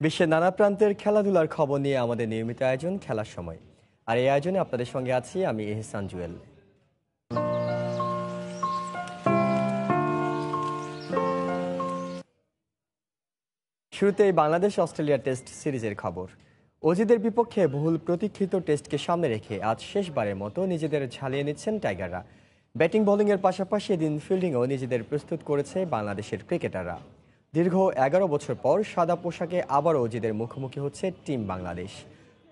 বিশ্বের নানা প্রান্তের খেলাধুলার খবর নিয়ে আমাদের নিয়মিত আয়োজন খেলার সময়। আর এই আয়োজনে আপনাদের সঙ্গে আছি আমি এহসান জুয়েল। শুরুতেই বাংলাদেশ অস্ট্রেলিয়া টেস্ট সিরিজের খবর। অজিদের বিপক্ষে বহুল প্রতীক্ষিত টেস্টকে সামনে রেখে আজ শেষবারের মতো নিজেদের ঝালিয়ে নিচ্ছেন টাইগাররা। ব্যাটিং, বোলিংয়ের পাশাপাশি এদিন ফিল্ডিংও নিজেদের প্রস্তুত করেছে বাংলাদেশের ক্রিকেটাররা। দীর্ঘ এগারো বছর পর সাদা পোশাকে আবারও অজিদের মুখোমুখি হচ্ছে টিম বাংলাদেশ।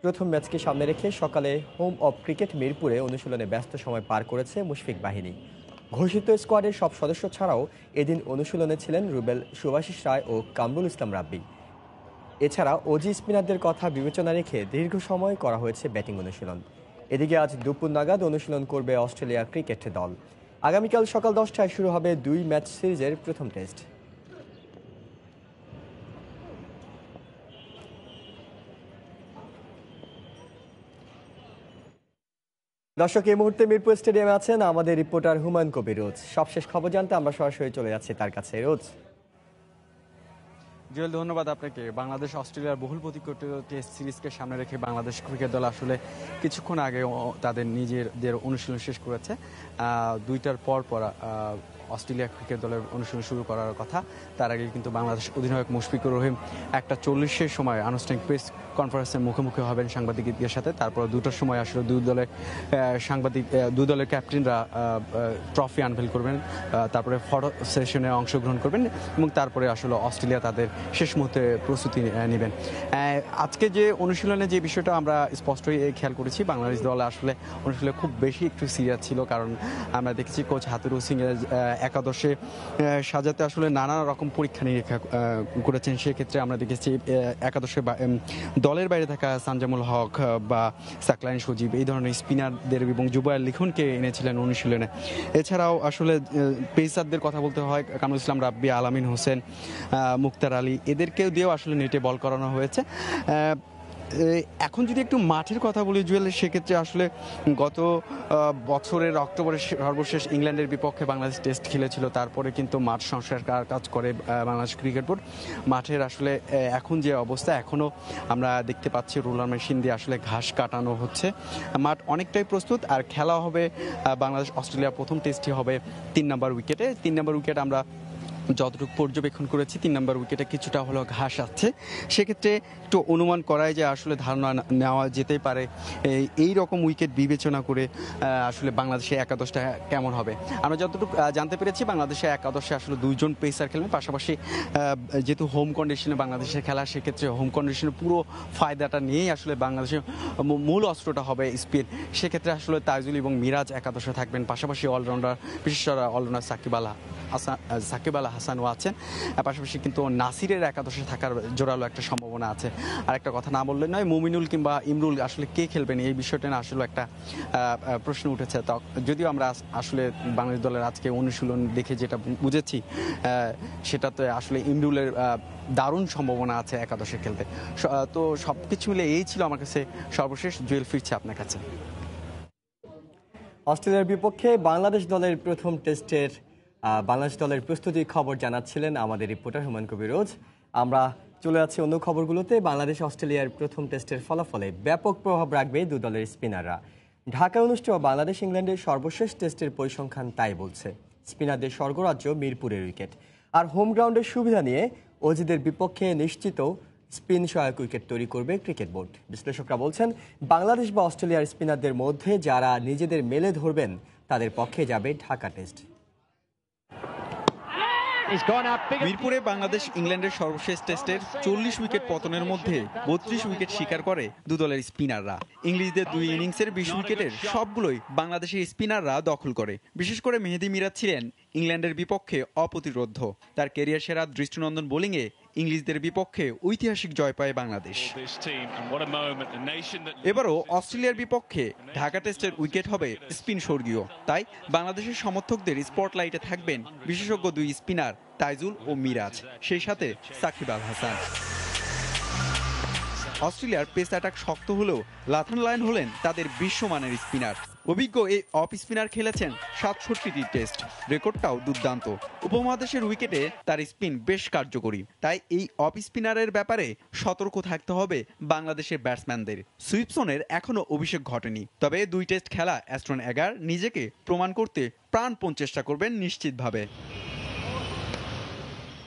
প্রথম ম্যাচকে সামনে রেখে সকালে হোম অব ক্রিকেট মিরপুরে অনুশীলনে ব্যস্ত সময় পার করেছে মুশফিক বাহিনী। ঘোষিত স্কোয়াডের সব সদস্য ছাড়াও এদিন অনুশীলনে ছিলেন রুবেল সুভাষিস রায় ও কামরুল ইসলাম রাব্বি। এছাড়া অজি স্পিনারদের কথা বিবেচনা রেখে দীর্ঘ সময় করা হয়েছে ব্যাটিং অনুশীলন। এদিকে আজ দুপুর নাগাদ অনুশীলন করবে অস্ট্রেলিয়া ক্রিকেট দল। আগামীকাল সকাল দশটায় শুরু হবে দুই ম্যাচ সিরিজের প্রথম টেস্ট। দর্শক, এই মুহূর্তে মিরপুর স্টেডিয়ামে আছেন আমাদের রিপোর্টার হুমায়ুন কবির রোজ। সবশেষ খবর জানতে আমরা সরাসরি চলে যাচ্ছি তার কাছে। রোজ। জুয়েল, ধন্যবাদ আপনাকে। বাংলাদেশ, অস্ট্রেলিয়ার বহুল প্রতিকূল টেস্ট সিরিজকে সামনে রেখে বাংলাদেশ ক্রিকেট দল আসলে কিছুক্ষণ আগে তাদের নিজেদের অনুশীলন শেষ করেছে। দুইটার পর পর অস্ট্রেলিয়া ক্রিকেট দলের অনুশীলন শুরু করার কথা। তার আগে কিন্তু বাংলাদেশ অধিনায়ক মুশফিকুর রহিম একটা চল্লিশের সময় আনুষ্ঠানিক প্রেস কনফারেন্সের মুখোমুখি হবেন সাংবাদিকদের সাথে। তারপর দুটোর সময় আসলে দুই দলের সাংবাদিক দুই দলের ক্যাপ্টেনরা ট্রফি আনভেল করবেন তারপরে ফটো সেশনে অংশগ্রহণ করবেন এবং তারপরে আসলে অস্ট্রেলিয়া তাদের শেষ মুহূর্তে প্রস্তুতি নেবেন। আজকে যে অনুশীলনে যে বিষয়টা আমরা স্পষ্টই খেয়াল করেছি, বাংলাদেশ দল আসলে অনুশীলনে খুব বেশি একটু সিরিয়াস ছিল, কারণ আমরা দেখেছি কোচ হাতুরু সিং একাদশে সাজাতে আসলে নানা রকম পরীক্ষা নিরীক্ষা করেছেন। সেক্ষেত্রে আমরা দেখেছি একাদশে দলের বাইরে থাকা সানজামুল হক বা সাকলাইন সজীব, এই ধরনের স্পিনারদের এবং জুবায়ের লিখনকে এনেছিলেন অনুশীলনে। এছাড়াও আসলে পেসারদের কথা বলতে হয়, কামরুল ইসলাম, রাব্বি আলামিন হোসেন মুক্তার আলী, এদেরকেও দিয়েও আসলে নেটে বল করানো হয়েছে। এখন যদি একটু মাঠের কথা বলি জুয়েল, সেক্ষেত্রে আসলে গত বছরের অক্টোবরের সর্বশেষ ইংল্যান্ডের বিপক্ষে বাংলাদেশ টেস্ট খেলেছিল। তারপরে কিন্তু মাঠ সংস্কার কাজ করে বাংলাদেশ ক্রিকেট বোর্ড। মাঠের আসলে এখন যে অবস্থা এখনও আমরা দেখতে পাচ্ছি রোলার মেশিন দিয়ে আসলে ঘাস কাটানো হচ্ছে। মাঠ অনেকটাই প্রস্তুত, আর খেলা হবে বাংলাদেশ অস্ট্রেলিয়া প্রথম টেস্টই হবে তিন নম্বর উইকেটে। তিন নম্বর উইকেট আমরা যতটুকু পর্যবেক্ষণ করেছি, তিন নম্বর উইকেটে কিছুটা হলো ঘাস আছে। সেক্ষেত্রে একটু অনুমান করায় যে আসলে ধারণা নেওয়া যেতেই পারে। এই- রকম উইকেট বিবেচনা করে আসলে বাংলাদেশে একাদশটা কেমন হবে? আমরা যতটুকু জানতে পেরেছি বাংলাদেশে একাদশে আসলে দুইজন পেসার খেলবেন পাশাপাশি যেহেতু হোম কন্ডিশনে বাংলাদেশের খেলা, সেক্ষেত্রে হোম কন্ডিশনের পুরো ফায়দাটা নিয়েই আসলে বাংলাদেশের মূল অস্ত্রটা হবে স্পিন। সেক্ষেত্রে আসলে তাইজুল এবং মিরাজ একাদশে থাকবেন। পাশাপাশি অলরাউন্ডার, বিশেষ অলরাউন্ডার সাকিব আল সাকিব আল হাসানও আছেন। পাশাপাশি কিন্তু নাসিরের একাদশে থাকার জোরালো একটা সম্ভাবনা আছে। আর একটা কথা না বললে নয়, মুমিনুল কিংবা ইমরুল আসলে কে খেলবেন এই বিষয়টা না আসলে একটা প্রশ্ন উঠেছে। যদিও আমরা আসলে বাংলাদেশ দলের আজকে অনুশীলন দেখে যেটা বুঝেছি সেটাতে আসলে ইমরুলের দারুণ সম্ভাবনা আছে একাদশে খেলতে। তো সব কিছু মিলে এই ছিল আমার কাছে সর্বশেষ, জুয়েল ফিরছে আপনার কাছে। অস্ট্রেলিয়ার বিপক্ষে বাংলাদেশ দলের প্রথম টেস্টের বাংলাদেশ দলের প্রস্তুতির খবর জানাচ্ছিলেন আমাদের রিপোর্টার হুমায়ুন কবির রোজ। আমরা চলে যাচ্ছি অন্য খবরগুলোতে। বাংলাদেশ, অস্ট্রেলিয়ার প্রথম টেস্টের ফলাফলে ব্যাপক প্রভাব রাখবে দু দলের স্পিনাররা। ঢাকায় অনুষ্ঠেয় বাংলাদেশ ইংল্যান্ডের সর্বশেষ টেস্টের পরিসংখ্যান তাই বলছে। স্পিনারদের স্বর্গরাজ্য মিরপুরের উইকেট। আর হোম গ্রাউন্ডের সুবিধা নিয়ে অজিদের বিপক্ষে নিশ্চিত স্পিন সহায়ক উইকেট তৈরি করবে ক্রিকেট বোর্ড। বিশ্লেষকরা বলছেন, বাংলাদেশ বা অস্ট্রেলিয়ার স্পিনারদের মধ্যে যারা নিজেদের মেলে ধরবেন, তাদের পক্ষে যাবে ঢাকা টেস্ট। মিরপুরে বাংলাদেশ ইংল্যান্ডের সর্বশেষ টেস্টের চল্লিশ উইকেট পতনের মধ্যে বত্রিশ উইকেট শিকার করে দু দলের স্পিনাররা। ইংলিশদের দুই ইনিংসের বিশ উইকেটের সবগুলোই বাংলাদেশের স্পিনাররা দখল করে। বিশেষ করে মেহেদি মিরাজ ছিলেন ইংল্যান্ডের বিপক্ষে অপ্রতিরোধ্য তার কেরিয়ার সেরা দৃষ্টিনন্দন বোলিংয়ে ইংলিশদের বিপক্ষে ঐতিহাসিক জয় পায় বাংলাদেশ। এবারও অস্ট্রেলিয়ার বিপক্ষে ঢাকা টেস্টের উইকেট হবে স্পিন স্বর্গীয়। তাই বাংলাদেশের সমর্থকদের স্পটলাইটে থাকবেন বিশেষজ্ঞ দুই স্পিনার তাইজুল ও মিরাজ সেই সাথে সাকিব আল হাসান। অস্ট্রেলিয়ার পেস অ্যাটাক শক্ত হলেও লাথন লায়ন হলেন তাদের বিশ্বমানের স্পিনার। অভিজ্ঞ এই অফ স্পিনার খেলেছেন সাতষট্টিটি টেস্ট, রেকর্ডটাও দুর্দান্ত। উপমহাদেশের উইকেটে তার স্পিন বেশ কার্যকরী, তাই এই অফ স্পিনারের ব্যাপারে সতর্ক থাকতে হবে বাংলাদেশের ব্যাটসম্যানদের। সুইপসনের এখনও অভিষেক ঘটেনি, তবে দুই টেস্ট খেলা অ্যাস্ট্রন এগার নিজেকে প্রমাণ করতে প্রাণপণ চেষ্টা করবেন নিশ্চিতভাবে।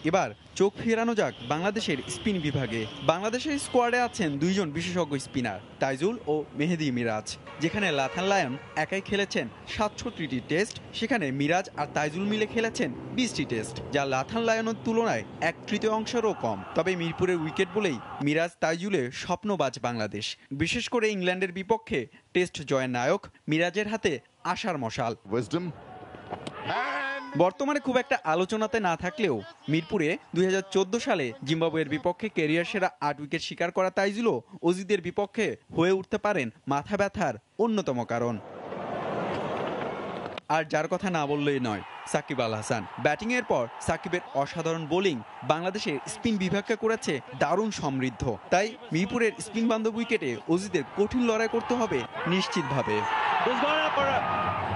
এবার চোখ ফেরানো যাক বাংলাদেশের স্পিন বিভাগে। বাংলাদেশের স্কোয়াডে আছেন দুইজন বিশেষজ্ঞ স্পিনার, তাইজুল ও মেহেদি মিরাজ, যেখানে লাথান লায়ন একাই খেলেছেন সাতষট্টিটি টেস্ট, সেখানে মিরাজ আর তাইজুল মিলে খেলেছেন বিশটি টেস্ট, যা লাথান লায়নের তুলনায় এক তৃতীয় অংশেরও কম। তবে মিরপুরের উইকেট বলেই মিরাজ তাইজুলে স্বপ্নবাজ বাংলাদেশ। বিশেষ করে ইংল্যান্ডের বিপক্ষে টেস্ট জয়ের নায়ক মিরাজের হাতে আশার মশাল. বর্তমানে খুব একটা আলোচনাতে না থাকলেও মিরপুরে দুই হাজার চোদ্দ সালে জিম্বাবুয়ের বিপক্ষে কেরিয়ার সেরা আট উইকেট শিকার করা তাইজুলও অজিদের বিপক্ষে হয়ে উঠতে পারেন মাথা ব্যথার অন্যতম কারণ। আর যার কথা না বললেই নয় সাকিব আল হাসান। ব্যাটিং এর পর সাকিবের অসাধারণ বোলিং বাংলাদেশের স্পিন বিভাগকে করেছে দারুণ সমৃদ্ধ। তাই মিরপুরের স্পিন বান্ধব উইকেটে অজিদের কঠিন লড়াই করতে হবে নিশ্চিতভাবে।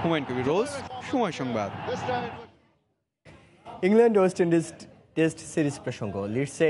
Humayun Kabir Roj Somoy Sangbad. England West Indies test series প্রসঙ্গ লিডসে